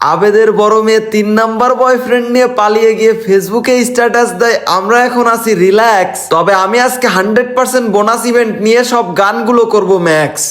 আবেদের বড় মেয়ে তিন নাম্বার বয়ফ্রেন্ড নিয়ে পালিয়ে গিয়ে ফেসবুকে স্ট্যাটাস দেয়। আমরা এখন আছি রিল্যাক্স তবে আমি আজকে হান্ড্রেড পার্সেন্ট বোনাস ইভেন্ট নিয়ে সব গানগুলো করব ম্যাক্স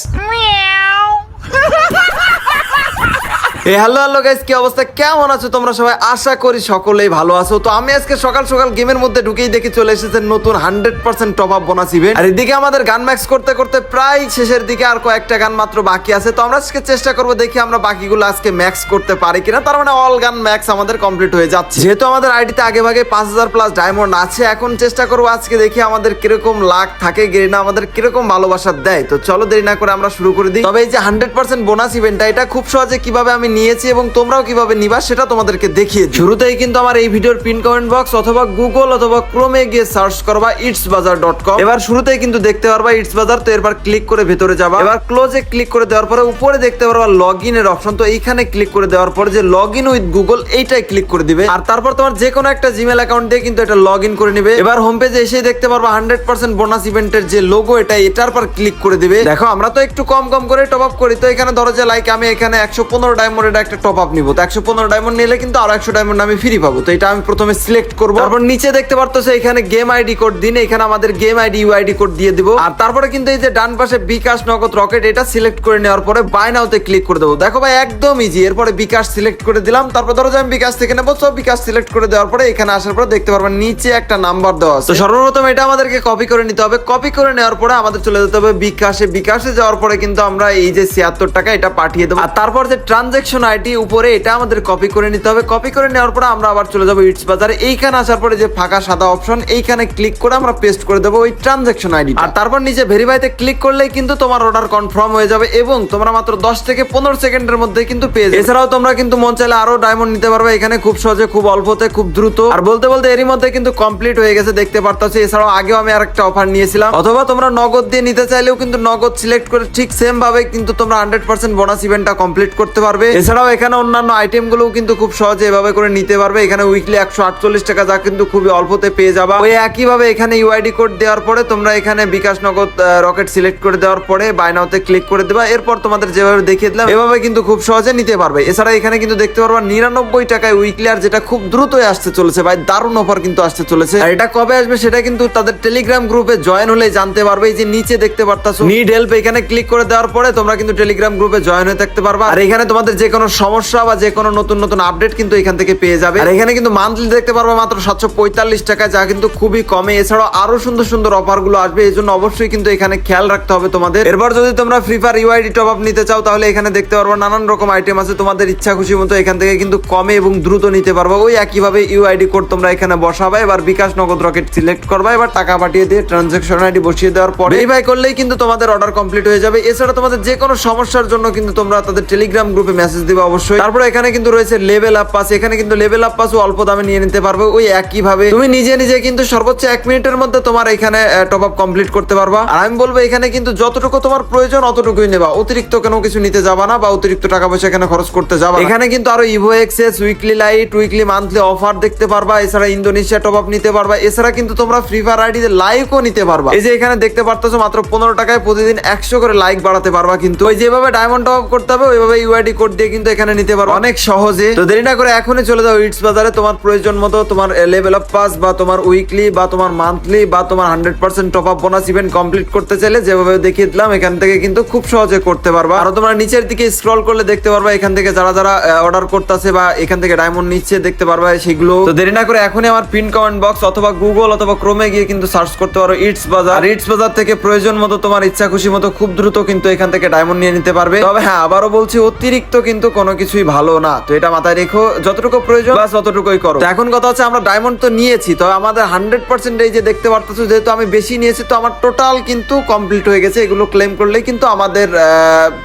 এ হ্যালো হ্যালো গাইস কি অবস্থা? কেমন আছো তোমরা সবাই? আশা করি সকলেই ভালো আছো। তো আমি আজকে সকাল সকাল গেমের মধ্যে ঢুকেই দেখি চলে এসেছে নতুন hundred percent top up bonus event আর এদিকে আমাদের গান ম্যাক্স করতে করতে প্রায় শেষের দিকে আর কয়েকটা গান মাত্র বাকি আছে। তো আমরা আজকে চেষ্টা করব দেখি আমরা বাকিগুলো আজকে ম্যাক্স করতে পারি কিনা। তার মানে অল গান ম্যাক্স আমাদের কমপ্লিট হয়ে যাচ্ছে। যেহেতু আমাদের আইডিতে আগে ভাগে পাঁচ হাজার প্লাস ডায়মন্ড আছে, এখন চেষ্টা করব আজকে দেখি আমাদের কীরকম লাখ থাকে, গেরিনা আমাদের কীরকম ভালোবাসা দেয়। তো চলো দেরি না করে আমরা শুরু করে দিই। তবে এই যে হান্ড্রেড পার্সেন্ট বোনাস ইভেন্টটা এটা খুব সহজে কীভাবে আমি নিয়েছি এবং তোমরাও কীভাবে নিবা সেটা তোমাদেরকে দেখিয়ে শুরুতেই কিন্তু আমার এই ভিডিওর পিন কমেন্ট বক্স অথবা গুগল অথবা ক্রোমে গিয়ে সার্চ করবা ইটস বাজার ডট কম এবার শুরুতেই কিন্তু দেখতে পারবা ইটস বাজার তো এরপর ক্লিক করে ভেতরে যাবা। এবার ক্লোজে ক্লিক করে দেওয়ার পরে উপরে দেখতে পারবা লগ ইনের অপশন তো এইখানে ক্লিক করে দেওয়ার পরে যে লগ ইন উইথ গুগল এইটাই ক্লিক করে দিবে। আর তারপর তোমার যে কোনো একটা জিমেল অ্যাকাউন্ট দিয়ে কিন্তু এটা লগ ইন করে নিবে। এবার হোম পেজে এসে দেখতে পারবা হান্ড্রেড পার্সেন্ট বোনাস ইভেন্টের যে লোগো এটা এটার পর ক্লিক করে দিবে। দেখো, আমরা তো একটু কম কম করে টপ আপ করি। তো এখানে ধরো যে লাইক আমি এখানে একশো পনেরো ডায়মন্ডের একটা টপ আপ নিবো। তো একশো পনেরো ডায়মন্ড নিলে কিন্তু আরও একশো ডায়মন্ড আমি ফ্রি পাবো। তো এটা আমি প্রথমে সিলেক্ট করব। তারপর নিচে দেখতে পারতো এখানে গেম আইডি কোড দিন, এখানে আমাদের গেম আইডি ইউআইডি কোড দিয়ে দিব। আর তারপরে কিন্তু এই যে ডান পাশে বিকাশ নগদ রকেট এটা সিলেক্ট করে নেওয়ার পরে বাই নাওতে ক্লিক করে দেবো। দেখো ভাই, একদম ইজি এরপরে বিকাশ সিলেক্ট করে দিলাম। তারপর ধরো যে আমি বিকাশ থেকে নেব সব বিকাশ সিলেক্ট করে দেওয়ার পরে এখানে আসার পরে দেখতে পারবেন নিচে একটা নাম্বার দেওয়া আছে। তো সর্বপ্রথম এটা আমাদেরকে কপি করে নিতে হবে। কপি করে নেওয়ার পরে আমাদের চলে যেতে হবে বিকাশে। বিকাশে যাওয়ার পরে কিন্তু আমরা এই যে ছিয়াত্তর টাকা এটা পাঠিয়ে দেবো। আর তারপর যে ট্রানজেকশন আইডি উপরে এটা আমাদের কপি করে নিতে হবে। কপি করে নেওয়ার পরে আমরা আবার চলে যাব ইটস বাজারে এইখানে আসার পরে যে ফাঁকা সাদা অপশন এইখানে ক্লিক করে আমরা পেস্ট করে দেবো ওই ট্রানজেকশন আইডি আর তারপর নিচে ভেরিফাইতে ক্লিক করলেই কিন্তু তোমার অর্ডার কনফার্ম হয়ে যাবে এবং তোমরা মাত্র দশ থেকে পনেরো সেকেন্ডের মধ্যে কিন্তু পেয়ে যাবে। এছাড়াও তোমরা কিন্তু মন চাইলে আরও ডায়মন্ড নিতে পারবে। এখানে খুব সহজে খুব অল্পতে খুব দ্রুত। আর বলতে বলতে এরই মধ্যে কিন্তু কমপ্লিট হয়ে গেছে দেখতে পারতাছি। এছাড়াও আগেও আমি আরেকটা অফার নিয়েছিলাম। অথবা তোমরা নগদ দিয়ে নিতে চাইলেও কিন্তু নগদ সিলেক্ট করে ঠিক সেম ভাবে কিন্তু তোমরা হান্ড্রেড পার্সেন্ট বোনাস ইভেন্টটা কমপ্লিট করতে পারবে। এছাড়াও এখানে অন্যান্য আইটেম গুলোও কিন্তু খুব সহজে এভাবে করে নিতে পারবে। এখানে উইকলি একশো আটচল্লিশ টাকা যা কিন্তু খুবই অল্পতে পেয়ে যাবা। ওই একইভাবে এখানে ইউআইডি কোড দেওয়ার পরে তোমরা এখানে বিকাশ নগদ রকেট সিলেক্ট করে দেওয়ার পরে বাইনাওতে ক্লিক করে দেবা। এরপর তোমাদের যেভাবে দেখিয়ে দিলাম, এভাবে কিন্তু খুব সহজে নিতে পারবে। এছাড়া এখানে কিন্তু দেখতে পারবা নিরানব্বই টাকায় উইকলি আর যেটা খুব দ্রুতই আসতে চলেছে, ভাই, দারুণ অফার কিন্তু আসতে চলেছে। আর এটা কবে আসবে সেটা কিন্তু তাদের টেলিগ্রাম গ্রুপে জয়েন হলে জানতে পারবে। এই যে নিচে দেখতে পারতাছো নিড হেল্প এখানে ক্লিক করে দেওয়ার পরে তোমরা কিন্তু টেলিগ্রাম গ্রুপে জয়েন হয়ে থাকতে পারবা। আর এখানে তোমাদের যে কোনো সমস্যা বা যে কোনো নতুন নতুন আপডেট কিন্তু এখান থেকে পেয়ে যাবে। আর এখানে কিন্তু মান্থলি দেখতে পারব মাত্র সাতশো পঁয়তাল্লিশ টাকা যা কিন্তু খুবই কমে। এছাড়াও আরও সুন্দর সুন্দর অফারগুলো আসবে এই জন্য অবশ্যই কিন্তু এখানে খেয়াল রাখতে হবে তোমাদের। এরপর যদি তোমরা Free Fire UID top up নিতে চাও তাহলে এখানে দেখতে পারব নানান রকম আইটেম আছে। তোমাদের ইচ্ছা খুশি মতো এখান থেকে কিন্তু কমে এবং দ্রুত নিতে পারবা। ওই একইভাবে ইউআইডি কোড তোমরা এখানে বসাবা। এবার বিকাশ নগদ রকেট সিলেক্ট করবা। এবার টাকা পাঠিয়ে দিয়ে ট্রানজাকশন আইডি বসিয়ে দেওয়ার পরে ভেরিফাই করলেই কিন্তু তোমাদের অর্ডার কমপ্লিট হয়ে যাবে। এছাড়া তোমাদের যে কোনো সমস্যার জন্য কিন্তু তোমরা তাদের টেলিগ্রাম গ্রুপে মেসেজ দিবে অবশ্যই। তারপরে এখানে কিন্তু রয়েছে লেভেল আপ পাস এখানে কিন্তু লেভেল আপ পাস অল্প দামে নিয়ে নিতে পারবে। ওই একই ভাবে তুমি নিজে নিজে কিন্তু সর্বোচ্চ এক মিনিটের মধ্যে তোমার এখানে টপ আপ কমপ্লিট করতে পারবা। আর আমি বলব এখানে কিন্তু যতটুকু তোমার প্রয়োজন, অতটুকুই নেবা। অতিরিক্ত কোনো কিছু নিতে যাবা না বা অতিরিক্ত টাকা পয়সা এখানে খরচ করতে যাবা এখানে কিন্তু আরও evo access weekly lite weekly monthly offer দেখতে পারবা। এছাড়া ইন্দোনেশিয়া টপ আপ নিতে পারবা। এছাড়া কিন্তু তোমরা ফ্রি ফায়ার আইডি লাইকও নিতে পারবা। এই যে এখানে দেখতে পারতেছো মাত্র পনেরো টাকায় প্রতিদিন একশো করে লাইক বাড়াতে পারবা কিন্তু। ওই যেভাবে ডায়মন্ড টপ আপ করতে হবে, ওইভাবে ইউআইডি কোড দিয়ে কিন্তু এখানে নিতে পারবা অনেক সহজে। তো দেরি না করে এখনই চলে যাও ইটস বাজারে। তোমার প্রয়োজন মতো তোমার লেভেল অফ পাস বা তোমার উইকলি বা তোমার মান্থলি বা তোমার hundred percent top up bonus event complete করতে চাইলে যেভাবে দেখিয়ে দিলাম, এখান থেকে কিন্তু খুব সহজে করতে পারবা। আর তোমরা নিচের দিকে স্ক্রল করলে দেখতে পারবা, এখান থেকে যারা যারা অর্ডার করতেছে বা এখান থেকে ডায়মন্ড নিচ্ছে দেখতে পারবা সেগুলো। তো দেরি না করে এখনই আমার পিন কমেন্ট বক্স অথবা গুগল অথবা ক্রোমে গিয়ে কিন্তু সার্চ করতে পারো ইটস বাজার। আর ইটস বাজার থেকে প্রয়োজন মতো তোমার ইচ্ছা খুশি মতো খুব দ্রুত কিন্তু এখান থেকে ডায়মন্ড নিয়ে নিতে পারবে। তবে হ্যাঁ আবারও বলছি, অতিরিক্ত কিন্তু কোনো কিছুই ভালো না। তো এটা মাথায় রেখো, যতটুকু প্রয়োজন বাস ততটুকুই করো। এখন কথা হচ্ছে আমরা ডায়মন্ড তো নিয়েছি তো আমাদের হান্ড্রেড পার্সেন্ট এই যে দেখতে পারতেছো, যেহেতু আমি বেশি নিয়েছি, তো আমার টোটাল কিন্তু কমপ্লিট হয়ে গেছে, এগুলো ক্লেম করলে কিন্তু আমাদের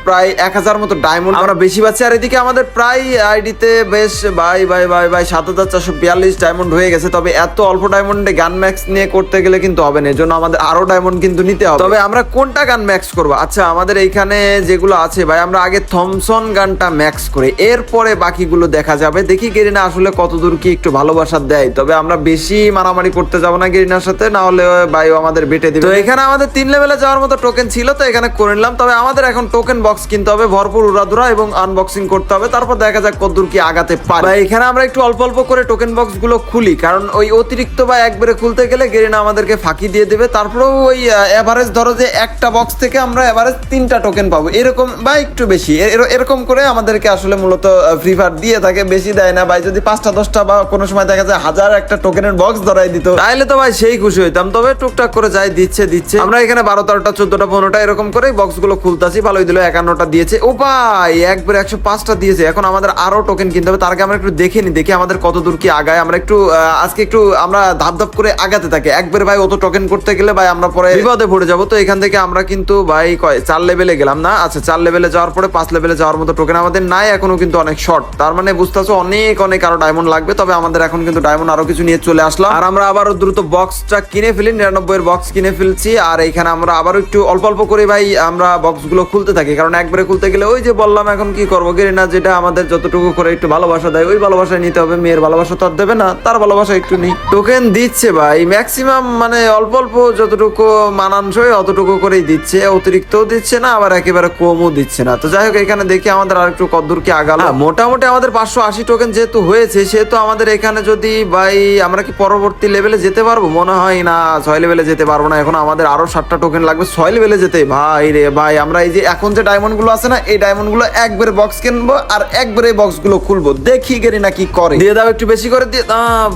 প্রায় এক হাজার মতো ডায়মন্ড আমরা বেশি পাচ্ছি। আর এদিকে আমাদের প্রায় আইডিতে বেশ বাই বাই বাই বাই সাত হাজার চারশো বিয়াল্লিশ ডায়মন্ড হয়ে গেছে, তবে এত অল্প ডায়মন্ডে গান ম্যাক্স নিয়ে করতে গেলে কিন্তু হবে না, এজন্য আমাদের আরও ডায়মন্ড কিন্তু নিতে হবে। তবে আমরা কোনটা গান ম্যাক্স করব? আচ্ছা আমাদের এইখানে যেগুলো আছে, ভাই, আমরা আগে থমসন গানটা ম্যাক্স করে। এরপরে বাকিগুলো দেখা যাবে। দেখি গেরিনা আসলে কতদূর কি একটু ভালোবাসা দেয়। তবে আমরা বেশি মারামারি করতে যাব না গেরিনার সাথে না হলে বায়ু আমাদের বেটে দিবে। তো এখানে আমাদের তিন লেভেলে যাওয়ার মতো টোকেন ছিল তো এখানে করে নিলাম। তবে আমাদের এখন টোকেন বক্স কিনতে হবে ভরপুর উড়াধুরা এবং আনবক্সিং করতে হবে। তারপর দেখা যাক কতদূর কি আগাতে পারে। এখানে আমরা একটু অল্প অল্প করে টোকেন বক্সগুলো খুলি। কারণ ওই অতিরিক্ত বা একবারে খুলতে গেলে গেরিনা আমাদেরকে ফাঁকি দিয়ে দেবে। তারপরেও ওই এভারেজ ধরো যে একটা বক্স থেকে আমরা এভারেজ তিনটা টোকেন পাবো। এরকম বা একটু বেশি। এরকম করে আমাদেরকে আসলে মূলত ফ্রি ফায়ার দিয়ে থাকে, বেশি দেয় না। ভাই, যদি পাঁচটা, দশটা বা কোনো সময় দেখা যায় হাজার একটা টোকেনের বক্স ধরাই দিত তাহলে তো ভাই সেই খুশি হইতাম। তবে টুকটাক করে যাই, দিচ্ছে দিচ্ছে। আমরা এখানে বারো তেরোটা চোদ্দটা, পনেরোটা এরকম করে বক্সগুলো খুলতাছি। ভালোই দিল, একান্নটা দিয়েছে। ও ভাই, একবার একশো পাঁচটা দিয়েছে। এখন আমাদের আরও টোকেন কিনতে হবে। তার আগে আমরা একটু দেখে নি দেখি আমাদের কত দূর কি আগায়। আমরা একটু আজকে একটু আমরা ধাপ ধাপ করে আগাতে থাকি। একবার ভাই অত টোকেন করতে গেলে ভাই আমরা পরে বিপদে পড়ে যাব। তো এখান থেকে আমরা কিন্তু ভাই কয়, চার লেভেলে গেলাম না? আচ্ছা চার লেভেলে যাওয়ার পরে পাঁচ লেভেলে যাওয়ার মতো টোকেন আমাদের নাই, এখনও কিন্তু অনেক শর্ট তার মানে বুঝতেছো অনেক অনেক আরও ডায়মন্ড লাগবে। তবে আমাদের এখন কিন্তু ডায়মন্ড আরও কিছু নিয়ে চলে আসলাম। আর আমরা আবারও দ্রুত বক্সটা কিনে ফেলি নিরানব্বই এর বক্স কিনে ফেলছি। আর এখানে আমরা আবারও একটু অল্প অল্প করে ভাই আমরা বক্সগুলো খুলতে থাকি। কারণ একবারে খুলতে গেলে ওই যে বললাম, এখন কি করব? গেরিনা যেটা আমাদের যতটুকু করে একটু ভালোবাসা দেয়, ওই ভালোবাসায় নিতে হবে। মেয়ের ভালোবাসা তো আর দেবে না, তার ভালোবাসা একটু নেই। টোকেন দিচ্ছে ভাই ম্যাক্সিমাম মানে অল্প অল্প যতটুকু মানানসই অতটুকু করেই দিচ্ছে। অতিরিক্তও দিচ্ছে না, আবার একেবারে কমও দিচ্ছে না। তো যাই হোক, এখানে দেখি আমাদের আর কদ্দূর কি আগালো? হ্যাঁ, মোটামুটি আমাদের পাঁচশো আশি টোকেন যেহেতু হয়েছে সেহেতু আমাদের এখানে যদি ভাই আমরা কি পরবর্তী লেভেলে যেতে পারব? মনে হয় না ছয় লেভেলে যেতে পারব না। এখন আমাদের আরও সাতটা টোকেন লাগবে ছয় লেভেলে যেতে। ভাই রে ভাই আমরা এই যে এখন যে ডায়মন্ডগুলো আছে না এই ডায়মন্ডগুলো একবারে বক্স কিনবো আর একবারে বক্সগুলো খুলবো। দেখি গেরি না কি করে। দিয়ে দাও একটু বেশি করে দিয়ে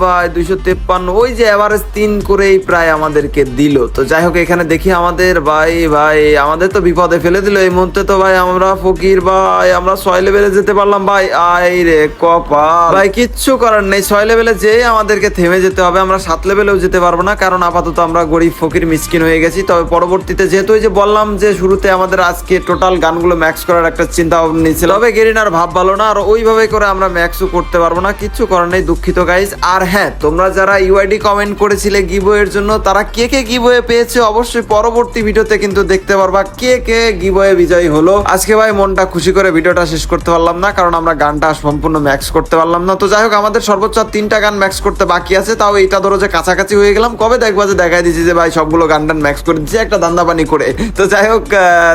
ভাই দুইশো তেপ্পান্ন। ওই যে এভারেজ তিন করেই প্রায় আমাদেরকে দিল। তো যাই হোক এখানে দেখি আমাদের ভাই ভাই আমাদের তো বিপদে ফেলে দিল। এই মুহূর্তে তো ভাই আমরা ফকির ভাই আমরা ছয় লেভেলে যেতে পারলাম ভাই। আই রে কপাল। ভাই, কিচ্ছু করার নেই। ছয় লেভেলে যে আমাদেরকে থেমে যেতে হবে। আমরা সাত লেভেলেও যেতে পারব না, কারণ আপাতত আমরা গরিব ফকির, মিসকিন হয়ে গেছি। তবে পরবর্তীতে যেহেতু ওই যে বললাম যে শুরুতে আমাদের আজকে টোটাল গানগুলো ম্যাক্স করার একটা চিন্তা ভাবনা নিয়েছিল, তবে গেরিনার ভাব ভালো না। আর ওইভাবে করে আমরা ম্যাক্সও করতে পারব না। কিচ্ছু করার নেই, দুঃখিত গাইজ আর হ্যাঁ তোমরা যারা ইউআইডি কমেন্ট করেছিলে গিবয়ের জন্য, তারা কে কে গিবয়ে পেয়েছে অবশ্যই পরবর্তী ভিডিওতে কিন্তু দেখতে পারবা কে কে গিবয়ে বিজয়ী হলো। আজকে ভাই মনটা খুশি করে ভিডিওটা শেষ করতে পারলাম না, কারণ আমরা গানটা সম্পূর্ণ ম্যাক্স করতে পারলাম না। তো যাই হোক, আমাদের সর্বোচ্চ তিনটা গান ম্যাক্স করতে বাকি আছে, তাও এইটা ধরো যে কাছাকাছি হয়ে গেলাম। কবে দেখব? যে দেখাই দিচ্ছি যে ভাই সবগুলো গান টান ম্যাক্স করে দিচ্ছি একটা দান্দা পানি করে। তো যাই হোক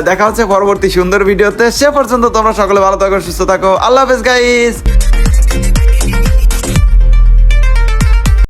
দেখা হচ্ছে পরবর্তী সুন্দর ভিডিওতে। সে পর্যন্ত তোমরা সকলে ভালো থাকো, সুস্থ থাকো। আল্লাহ হাফেজ গাইস